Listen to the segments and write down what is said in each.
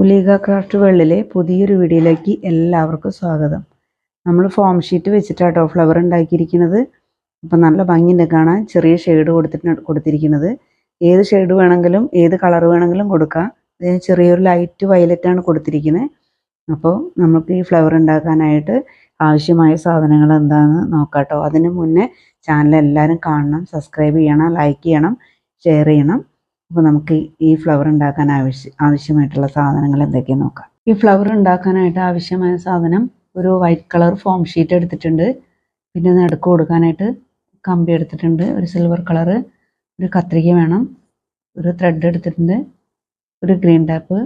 ഉലീഗ craft വേൾഡിലെ പുതിയൊരു വീഡിയോയിലേക്ക് എല്ലാവർക്കും സ്വാഗതം. നമ്മൾ ഫോം ഷീറ്റ് വെച്ചിട്ടാട്ടോ ഫ്ലവർ ഉണ്ടാക്കിയിരിക്കുന്നത്. അപ്പം നല്ല ഭംഗിന്റെ കാണാൻ. ചെറിയ ഷെയ്ഡ് കൊടുത്തിട്ട് കൊടുത്തിരിക്കുന്നത്. ഏത് ഷെയ്ഡ് വേണമെങ്കിലും ഏത് കളർ വേണമെങ്കിലും കൊടുക്കാം. ചെറിയൊരു ലൈറ്റ് വയലറ്റ് ആണ് കൊടുത്തിരിക്കുന്നത്. അപ്പോൾ നമുക്ക് ഈ ഫ്ലവർ ഉണ്ടാക്കാനായിട്ട് ആവശ്യമായ സാധനങ്ങൾ എന്താണെന്ന് നോക്കാട്ടോ. അതിന് മുന്നേ ചാനൽ എല്ലാവരും കാണണം സബ്സ്ക്രൈബ് ചെയ്യണം ലൈക്ക് ചെയ്യണം ഷെയർ ചെയ്യണം. അപ്പോൾ നമുക്ക് ഈ ഫ്ലവർ ഉണ്ടാക്കാൻ ആവശ്യ ആവശ്യമായിട്ടുള്ള സാധനങ്ങൾ എന്തൊക്കെയാണ് നോക്കാം. ഈ ഫ്ലവർ ഉണ്ടാക്കാനായിട്ട് ആവശ്യമായ സാധനം ഒരു വൈറ്റ് കളർ ഫോം ഷീറ്റ് എടുത്തിട്ടുണ്ട്. പിന്നെ നടുക്ക് കൊടുക്കാനായിട്ട് കമ്പി എടുത്തിട്ടുണ്ട്. ഒരു സിൽവർ കളറ് ഒരു കത്രിക വേണം. ഒരു ത്രെഡ് എടുത്തിട്ടുണ്ട്. ഒരു ഗ്രീൻ ടാപ്പ്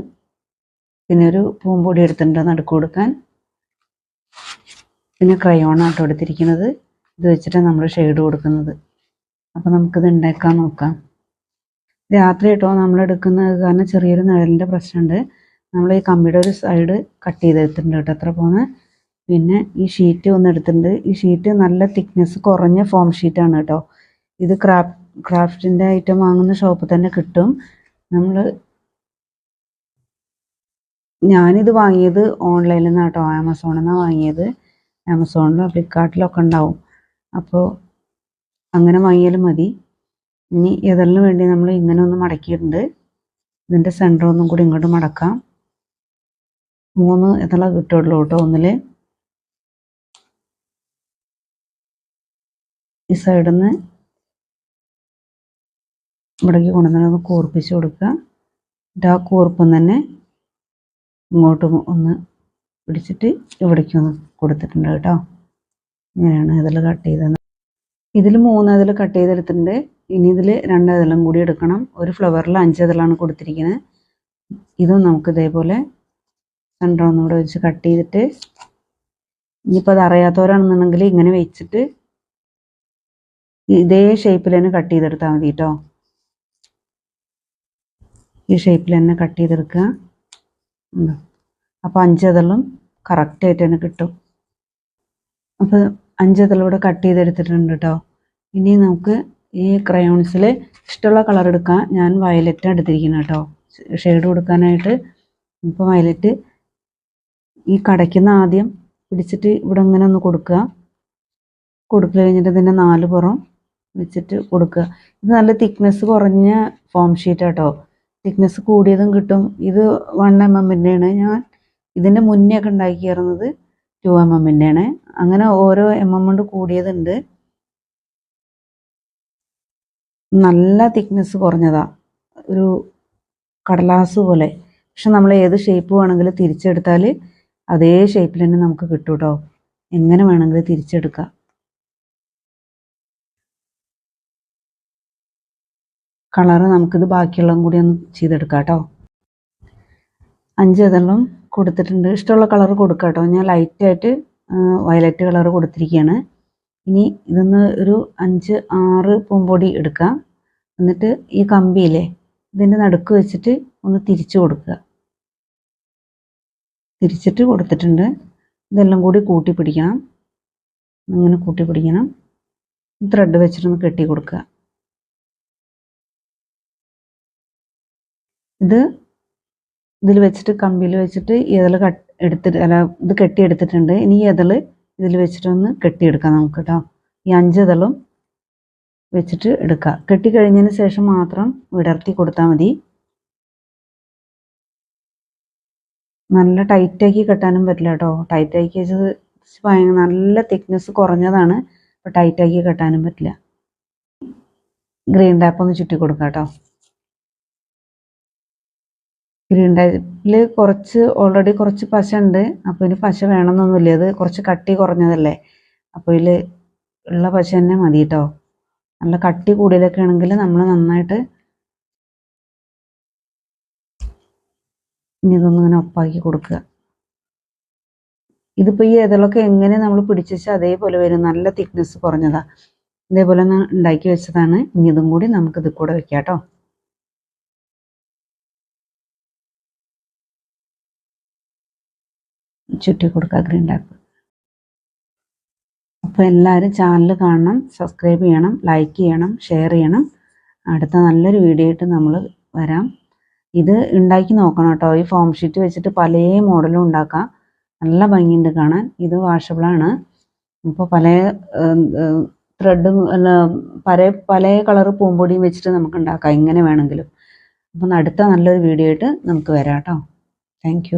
പിന്നെ ഒരു പൂമ്പൊടി എടുത്തിട്ടുണ്ട് നടുക്ക് കൊടുക്കാൻ. പിന്നെ ക്രയോണാട്ടോ എടുത്തിരിക്കുന്നത്. ഇത് വെച്ചിട്ടാണ് നമ്മൾ ഷെയ്ഡ് കൊടുക്കുന്നത്. അപ്പോൾ നമുക്കിത് ഉണ്ടാക്കാൻ നോക്കാം. രാത്രി കേട്ടോ നമ്മൾ എടുക്കുന്നത്. കാരണം ചെറിയൊരു നിഴലിന്റെ പ്രശ്നമുണ്ട്. നമ്മൾ ഈ കമ്പിയുടെ ഒരു സൈഡ് കട്ട് ചെയ്തെടുത്തിട്ടുണ്ട് കേട്ടോ. എത്ര പോകുന്നത് പിന്നെ ഈ ഷീറ്റ് ഒന്ന് എടുത്തിട്ടുണ്ട്. ഈ ഷീറ്റ് നല്ല തിക്നെസ് കുറഞ്ഞ ഫോം ഷീറ്റാണ് കേട്ടോ. ഇത് ക്രാഫ്റ്റ് ക്രാഫ്റ്റിന്റെ ഐറ്റം വാങ്ങുന്ന ഷോപ്പിൽ തന്നെ കിട്ടും. നമ്മൾ ഞാനിത് വാങ്ങിയത് ഓൺലൈനിൽ നിന്നാണ് കേട്ടോ. ആമസോണിൽ നിന്നാണ് വാങ്ങിയത്. ആമസോണിലും ഫ്ലിപ്കാർട്ടിലൊക്കെ ഉണ്ടാവും. അപ്പോൾ അങ്ങനെ വാങ്ങിയാലും മതി. ഇനി എതളിന് വേണ്ടി നമ്മൾ ഇങ്ങനെ ഒന്ന് മടക്കിയിട്ടുണ്ട്. ഇതിന്റെ സെന്റർ ഒന്നും കൂടി ഇങ്ങോട്ട് മടക്കാം. മൂന്ന് എതള കിട്ടുള്ളൂ കേട്ടോ ഒന്നിൽ ഈ സൈഡിൽ നിന്ന് ഇവിടേക്ക് കൊണ്ടുവന്ന് കൂർപ്പിച്ച് കൊടുക്കുക. എന്നിട്ട് ആ കൂർപ്പം തന്നെ ഇങ്ങോട്ട് ഒന്ന് പിടിച്ചിട്ട് ഇവിടേക്ക് ഒന്ന് കൊടുത്തിട്ടുണ്ട് കേട്ടോ. ഇങ്ങനെയാണ് ഇതിൽ കട്ട് ചെയ്തത്. ഇതിൽ മൂന്ന് ഇതിൽ കട്ട് ചെയ്തെടുത്തിട്ടുണ്ട്. ഇനി ഇതിൽ രണ്ട് കൂടി എടുക്കണം. ഒരു ഫ്ലവറിൽ അഞ്ച് ഇതളാണ് കൊടുത്തിരിക്കുന്നത്. ഇതും നമുക്ക് ഇതേപോലെ സെന്റർ ഒന്നുകൂടെ വെച്ച് കട്ട് ചെയ്തിട്ട് ഇനിയിപ്പോൾ അത് അറിയാത്തവരാണെന്നുണ്ടെങ്കിൽ ഇങ്ങനെ വെച്ചിട്ട് ഇതേ ഷേപ്പിൽ തന്നെ കട്ട് ചെയ്തെടുത്താൽ മതി കേട്ടോ ഈ ഷേപ്പിൽ തന്നെ കട്ട് ചെയ്തെടുക്കുക. ഉണ്ടോ അപ്പോൾ അഞ്ചതളും കറക്റ്റായിട്ട് തന്നെ കിട്ടും. അപ്പോൾ അഞ്ചതളൂടെ കട്ട് ചെയ്തെടുത്തിട്ടുണ്ട് കേട്ടോ ഇനി നമുക്ക് ഈ ക്രയോൺസിൽ ഇഷ്ടമുള്ള കളർ എടുക്കാൻ ഞാൻ വയലറ്റ് എടുത്തിരിക്കുന്നത് കേട്ടോ. ഷെയ്ഡ് കൊടുക്കാനായിട്ട് ഇപ്പോൾ വയലറ്റ് ഈ കടയ്ക്കുന്ന ആദ്യം പിടിച്ചിട്ട് ഇവിടെ ഇങ്ങനെ ഒന്ന് കൊടുക്കുക. കൊടുക്കൽ കഴിഞ്ഞിട്ട് ഇതിന്റെ നാല് പുറം വെച്ചിട്ട് കൊടുക്കുക. ഇത് നല്ല തിക്നെസ് കുറഞ്ഞ ഫോം ഷീറ്റ് കേട്ടോ തിക്നെസ് കൂടിയതും കിട്ടും. ഇത് വൺ എം എമ്മിന്റെയാണ് ഞാൻ ഇതിന്റെ മുന്നേ ഒക്കെ ഉണ്ടാക്കിയിരുന്നത് ടു എം എമ്മിന്റെയാണ് അങ്ങനെ ഓരോ എം എം കൊണ്ട് കൂടിയതുണ്ട്. നല്ല തിക്നെസ് കുറഞ്ഞതാ. ഒരു കടലാസ് പോലെ. പക്ഷെ നമ്മൾ ഏത് ഷേപ്പ് വേണമെങ്കിലും തിരിച്ചെടുത്താൽ അതേ ഷേപ്പിൽ തന്നെ നമുക്ക് കിട്ടും കേട്ടോ എങ്ങനെ വേണമെങ്കിലും തിരിച്ചെടുക്കാം. കളറ് നമുക്കിത് ബാക്കിയുള്ളതും കൂടി ഒന്ന് ചെയ്തെടുക്കാം കേട്ടോ അഞ്ച് ഇതെല്ലാം കൊടുത്തിട്ടുണ്ട്. ഇഷ്ടമുള്ള കളർ കൊടുക്കാം കേട്ടോ ഞാൻ ലൈറ്റായിട്ട് വയലറ്റ് കളർ കൊടുത്തിരിക്കുകയാണ്. ഇനി ഇതൊന്ന് ഒരു അഞ്ച് ആറ് പൂമ്പൊടി എടുക്കാം. എന്നിട്ട് ഈ കമ്പിയില്ലേ ഇതിന്റെ നടുക്ക് വെച്ചിട്ട് ഒന്ന് തിരിച്ചു കൊടുക്കുക. തിരിച്ചിട്ട് കൊടുത്തിട്ടുണ്ട്. ഇതെല്ലാം കൂടി കൂട്ടി പിടിക്കണം. അങ്ങനെ കൂട്ടി പിടിക്കണം. ത്രെഡ് വെച്ചിട്ടൊന്ന് കെട്ടി കൊടുക്കുക. ഇത് ഇതിൽ വെച്ചിട്ട് കമ്പിയിൽ വെച്ചിട്ട് ഇതൾ കട്ട് എടുത്തിട്ട് അല്ല ഇത് കെട്ടിയെടുത്തിട്ടുണ്ട് ഇനി ഇതൾ ഇതിൽ വെച്ചിട്ടൊന്ന് കെട്ടിയെടുക്കാം നമുക്ക് കേട്ടോ. ഈ അഞ്ച് ഇതളും വെച്ചിട്ട് എടുക്കുക കെട്ടിക്കഴിഞ്ഞതിന് ശേഷം മാത്രം വിടർത്തി കൊടുത്താൽ മതി. നല്ല ടൈറ്റാക്കി കെട്ടാനും പറ്റില്ല കേട്ടോ ടൈറ്റാക്കി വെച്ചത് നല്ല തിക്നെസ് കുറഞ്ഞതാണ്. അപ്പോൾ ടൈറ്റാക്കി കെട്ടാനും പറ്റില്ല. ഗ്രീൻ ടാപ്പ് ഒന്ന് ചുറ്റി കൊടുക്കാം കേട്ടോ ഗ്രീൻ ടൈപ്പിൽ കുറച്ച് ഓൾറെഡി കുറച്ച് പശ ഉണ്ട്. അപ്പോൾ ഇനി പശ വേണമെന്നൊന്നുമില്ല. അത് കുറച്ച് കട്ടി കുറഞ്ഞതല്ലേ? അപ്പോൾ ഇതിൽ ഉള്ള പശ തന്നെ മതി കേട്ടോ നല്ല കട്ടി കൂടുതലൊക്കെ ആണെങ്കിൽ നമ്മൾ നന്നായിട്ട് ഇനി ഇതൊന്നും ഇങ്ങനെ ഒപ്പാക്കി കൊടുക്കുക. ഇതിപ്പോൾ ഈ ഇതളൊക്കെ എങ്ങനെ നമ്മൾ പിടിച്ചുവെച്ചാൽ അതേപോലെ വരും. നല്ല തിക്നെസ് കുറഞ്ഞതാ. ഇതേപോലെ ഉണ്ടാക്കി വെച്ചതാണ്. ഇനി ഇതും കൂടി നമുക്ക് ഇത് കൂടെ വെക്കാം കേട്ടോ. ചുറ്റി കൊടുക്കുക ഗ്രീൻ ടാപ്പ്. അപ്പോൾ എല്ലാവരും ചാനൽ കാണണം സബ്സ്ക്രൈബ് ചെയ്യണം ലൈക്ക് ചെയ്യണം ഷെയർ ചെയ്യണം. അടുത്ത നല്ലൊരു വീഡിയോ ആയിട്ട് നമ്മൾ വരാം. ഇത് ഉണ്ടാക്കി നോക്കണം കേട്ടോ. ഈ ഫോം ഷീറ്റ് വെച്ചിട്ട് പല മോഡലും ഉണ്ടാക്കാം. നല്ല ഭംഗിയുണ്ട് കാണാൻ. ഇത് വാഷബിളാണ് ഇപ്പോൾ പല ത്രെഡും അല്ല പല പല കളർ പൂമ്പൊടിയും വെച്ചിട്ട് നമുക്ക് ഉണ്ടാക്കാം. ഇങ്ങനെ വേണമെങ്കിലും. അപ്പം അടുത്ത നല്ലൊരു വീഡിയോ ആയിട്ട് നമുക്ക് വരാം കേട്ടോ. താങ്ക്